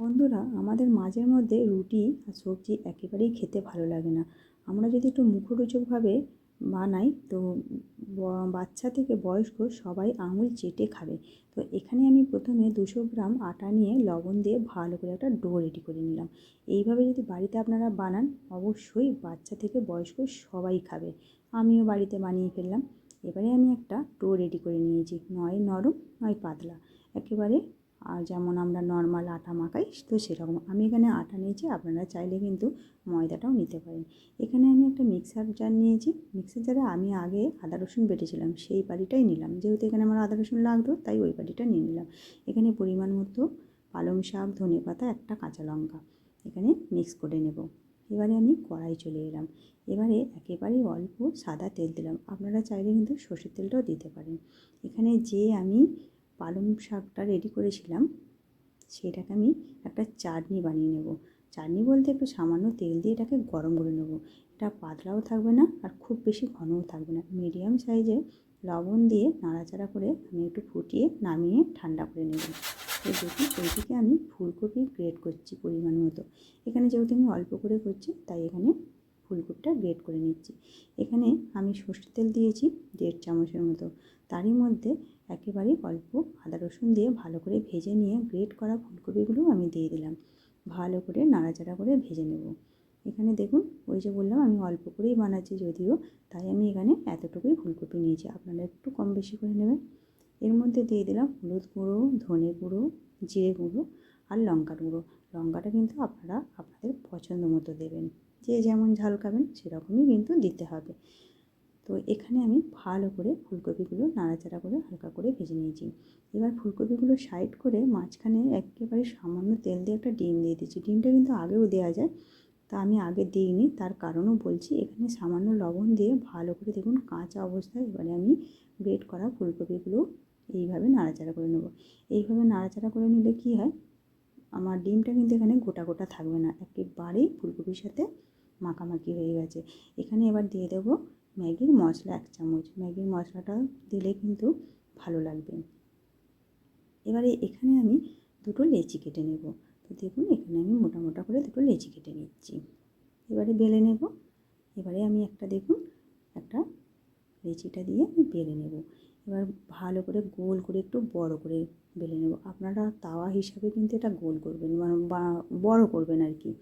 বন্ধুরা, আমাদের মাঝে মধ্যে রুটি আর সবজি একেবারেই খেতে ভালো লাগে না। আমরা যদি একটু মুখরোচকভাবে বানাই, তো বাচ্চা থেকে বয়স্ক সবাই আঙুল চেটে খাবে। তো এখানে আমি প্রথমে দুশো গ্রাম আটা নিয়ে লবণ দিয়ে ভালো করে একটা ডো রেডি করে নিলাম। এইভাবে যদি বাড়িতে আপনারা বানান, অবশ্যই বাচ্চা থেকে বয়স্ক সবাই খাবে। আমিও বাড়িতে বানিয়ে ফেললাম। এবারে আমি একটা ডো রেডি করে নিয়েছি, নয় নরম, নয় পাতলা। একেবারে আর যেমন আমরা নর্মাল আটা মাখাই, তো সেরকম। আমি এখানে আটা নিয়েছি, আপনারা চাইলে কিন্তু ময়দাটাও নিতে পারেন। এখানে আমি একটা মিক্সার জার নিয়েছি। মিক্সার জারে আমি আগে আদা রসুন বেটেছিলাম, সেই বাটিটাই নিলাম। যেহেতু এখানে আমার আদা রসুন লাগতো তাই ওই বাটিটা নিয়ে নিলাম। এখানে পরিমাণ মতো পালং শাক, ধনে পাতা, একটা কাঁচা লঙ্কা এখানে মিক্স করে নেব। এবারে আমি কড়াই চলে এলাম। এবারে একেবারেই অল্প সাদা তেল দিলাম। আপনারা চাইলে কিন্তু সর্ষের তেলটাও দিতে পারেন। এখানে যে আমি পালং শাকটা রেডি করেছিলাম, সেটাকে আমি একটা চাটনি বানিয়ে নেব। চাটনি বলতে একটু সামান্য তেল দিয়ে এটাকে গরম করে নেব। এটা পাতলাও থাকবে না আর খুব বেশি ঘনও থাকবে না। মিডিয়াম সাইজে লবণ দিয়ে নাড়াচাড়া করে আমি একটু ফুটিয়ে নামিয়ে ঠান্ডা করে নেব। তো দেখুন ওইদিকে আমি ফুলকপি গ্রেড করছি পরিমাণ মতো। এখানে যেহেতু আমি অল্প করে করছি, তাই এখানে ফুলকপিটা গ্রেড করে নিচ্ছি। এখানে আমি সর্ষের তেল দিয়েছি দেড় চামচের মতো। তারই মধ্যে একেবারেই অল্প আদা রসুন দিয়ে ভালো করে ভেজে নিয়ে গ্রেট করা ফুলকপিগুলো আমি দিয়ে দিলাম। ভালো করে নাড়াচাড়া করে ভেজে নেব। এখানে দেখুন, ওই যে বললাম আমি অল্প করেই বানাচ্ছি যদিও, তাই আমি এখানে এতটুকুই ফুলকপি নিয়েছি। আপনারা একটু কম বেশি করে নেবেন। এর মধ্যে দিয়ে দিলাম হলুদ গুঁড়ো, ধনে গুঁড়ো, জিরে গুঁড়ো আর লঙ্কার গুঁড়ো। লঙ্কাটা কিন্তু আপনারা আপনাদের পছন্দ মতো দেবেন। যে যেমন ঝাল খাবেন সেরকমই কিন্তু দিতে হবে। তো এখানে আমি ভালো করে ফুলকপিগুলো নাড়াচাড়া করে হালকা করে ভেজে নিয়েছি। এবার ফুলকপিগুলো সাইড করে মাঝখানে একেবারে সামান্য তেল দিয়ে একটা ডিম দিয়ে দিচ্ছি। ডিমটা কিন্তু আগেও দেওয়া যায়, তা আমি আগে দিইনি। তার কারণও বলছি, এখানে সামান্য লবণ দিয়ে ভালো করে দেখুন কাঁচা অবস্থায় এবারে আমি গ্রেট করা ফুলকপিগুলো এইভাবে নাড়াচাড়া করে নেব। এইভাবে নাড়াচাড়া করে নিলে কী হয়, আমার ডিমটা কিন্তু এখানে গোটা গোটা থাকবে না। একেবারেই ফুলকপির সাথে মাখামাখি হয়ে গেছে। এখানে এবার দিয়ে দেবো ম্যাগির মশলা এক চামচ। ম্যাগির মশলাটা দিলে কিন্তু ভালো লাগবে। এবারে এখানে আমি দুটো লেচি কেটে নেব। তো দেখুন, এখানে আমি মোটা মোটা করে দুটো লেচি কেটে নিচ্ছি। এবারে বেলে নেব। এবারে আমি একটা, দেখুন, একটা লেচিটা দিয়ে আমি বেলে নেব। এবার ভালো করে গোল করে একটু বড় করে বেলে নেব। আপনারা তাওয়া হিসাবে কিন্তু এটা গোল করবেন বা বড় করবেন আর কি।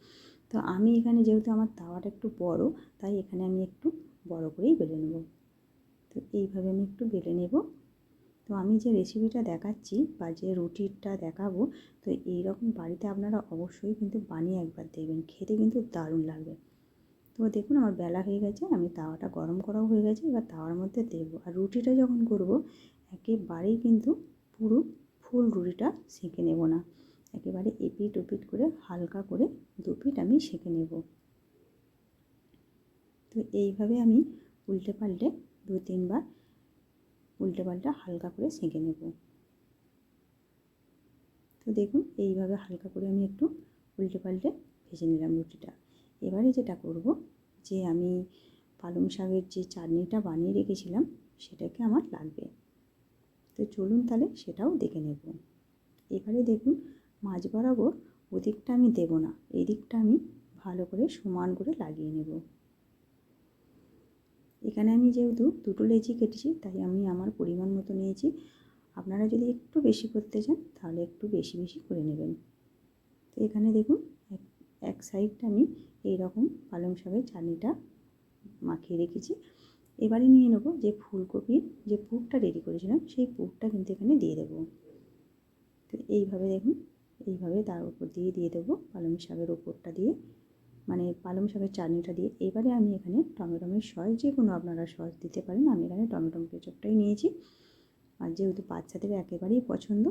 তো আমি এখানে যেহেতু আমার তাওয়াটা একটু বড়, তাই এখানে আমি একটু বড় করেই বেলে নেব। তো এইভাবে আমি একটু বেলে নেব। তো আমি যে রেসিপিটা দেখাচ্ছি বা যে রুটিটা দেখাবো, তো এই রকম বাড়িতে আপনারা অবশ্যই কিন্তু বানিয়ে একবার দেখবেন। খেতে কিন্তু দারুণ লাগবে। তো দেখুন, আমার বেলা হয়ে গেছে, আমি তাওয়াটা গরম করাও হয়ে গেছে, এবার তাওয়ার মধ্যে দেবো। আর রুটিটা যখন করব, একেবারেই কিন্তু পুরো ফুল রুটিটা সেঁকে নেব না। একেবারে এপিট ওপিট করে হালকা করে দু পিঠ আমি সেঁকে নেব। তো এইভাবে আমি উল্টে পাল্টে দু, তিনবার উল্টে পাল্টে হালকা করে সেঁকে নেব। তো দেখুন, এইভাবে হালকা করে আমি একটু উল্টে পাল্টে ভেজে নিলাম রুটিটা। এবারে যেটা করব, যে আমি পালং শাকের যে চাটনিটা বানিয়ে রেখেছিলাম, সেটাকে আমার লাগবে। তো চলুন তাহলে সেটাও দেখে নেব। এবারে দেখুন, মাছ বরাবর ওদিকটা আমি দেব না, এই দিকটা আমি ভালো করে সমান করে লাগিয়ে নেব। এখানে আমি যেহেতু দুটো লেচি কেটেছি, তাই আমি আমার পরিমাণ মতো নিয়েছি। আপনারা যদি একটু বেশি করতে চান, তাহলে একটু বেশি বেশি করে নেবেন। তো এখানে দেখুন, এক সাইডটা আমি এই রকম পালং শাকের চাটনিটা মাখিয়ে রেখেছি। এবারে নিয়ে নেব যে ফুলকপির যে পুরটা রেডি করেছিলাম, সেই পুরটা কিন্তু এখানে দিয়ে দেবো। তো এইভাবে দেখুন, এইভাবে তার উপর দিয়ে দিয়ে দেবো পালং শাকের ওপরটা দিয়ে। মানে পালং শাকের চাটনিটা দিয়ে এবারে আমি এখানে টমেটোমের সস, যে কোনো আপনারা সস দিতে পারেন। আমি এখানে টমেটো কেচপটাই নিয়েছি। আর যেহেতু বাচ্চাদের একেবারেই পছন্দ,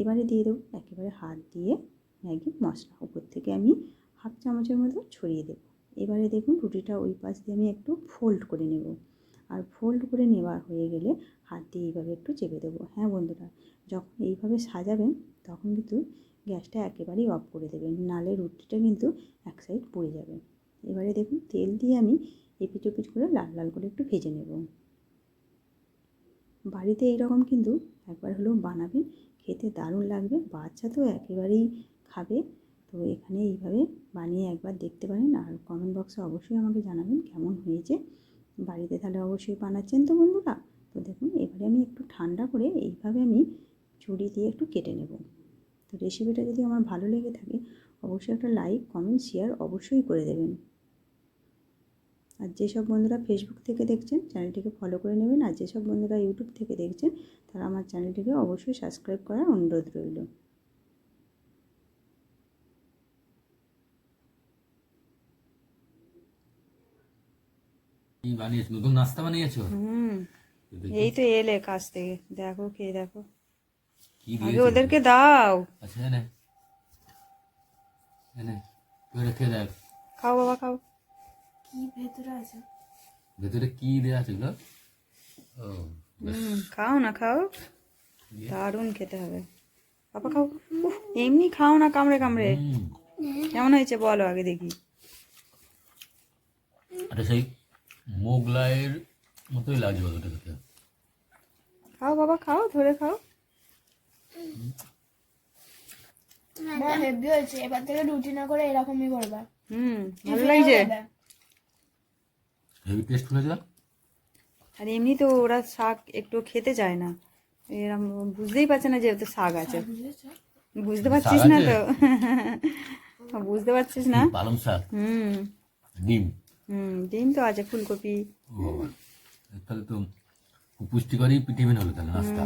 এবারে দিয়ে দেবো একেবারে হাত দিয়ে ম্যাগি মশলা। উপর থেকে আমি হাফ চামচের মতো ছড়িয়ে দেবো। এবারে দেখুন রুটিটা ওই পাশ দিয়ে আমি একটু ফোল্ড করে নেব। আর ফোল্ড করে নেওয়া হয়ে গেলে হাত দিয়ে এইভাবে একটু চেপে দেবো। হ্যাঁ বন্ধুরা, যখন এইভাবে সাজাবেন, তখন কিন্তু গ্যাসটা একেবারেই অফ করে দেবেন নালে রুটিটা কিন্তু এক সাইড পড়ে যাবে। এবারে দেখুন, তেল দিয়ে আমি এপিচ ওপিচ করে লাল লাল করে একটু ভেজে নেব। বাড়িতে এইরকম কিন্তু একবার হলেও বানাবেন, খেতে দারুণ লাগবে। বাচ্চা তো একেবারেই খাবে। তো এখানে এইভাবে বানিয়ে একবার দেখতে পারেন আর কমেন্ট বক্সে অবশ্যই আমাকে জানাবেন কেমন হয়েছে। বাড়িতে তাহলে অবশ্যই বানাচ্ছেন তো বন্ধুরা? তো দেখুন, এবারে আমি একটু ঠান্ডা করে এইভাবে আমি ছুরি দিয়ে একটু কেটে নেব। তো রেসিপিটা যদি আমার ভালো লেগে থাকে অবশ্যই একটা লাইক কমেন্ট শেয়ার অবশ্যই করে দেবেন। আর যেসব বন্ধুরা ফেসবুক থেকে দেখছেন চ্যানেলটিকে ফলো করে নেবেন। আর যেসব বন্ধুরা ইউটিউব থেকে দেখছেন তারা আমার চ্যানেলটিকে অবশ্যই সাবস্ক্রাইব করার অনুরোধ রইল। বানিয়েছো নতুন নাস্তা বানিয়েছো? হুম এই তো এলে কাছ থেকে। দেখো কে দেখো। কি আগে ওদেরকে দাও। আচ্ছা এনে। এনে তুই রেখে দেখ। খাও বাবা খাও। কি ভেতরে আছে? ভেতরে কি দেওয়া আছে ও খাও না খাও। দিয়ে? দারুণ খেতে হবে। বাবা খাও। এমনি খাও না কামড়ে কামড়ে। কেমন হয়েছে বলো আগে দেখি। এটা সেই মোগলাইয়ের মতোই লাগছে ওটা খেতে। খাও বাবা খাও ধরে খাও। মা হেভি হয়েছে। এবার থেকে রুটি না করে এরকমই করবা। হুম ভালো লাগছে? হেভি টেস্ট হয়েছে আর এমনি তো ওরা শাক একটু খেতে চায় না। এরম বুঝতেই পারছে না যে ওতে শাক আছে। বুঝতে পারছিস না তো? বুঝতে পারছিস না? পালং শাক? হুম। ডিম? হুম ডিম তো আছে ফুলকপি। তাহলে তো পুষ্টিকরই হলো তাহলে নাস্তা।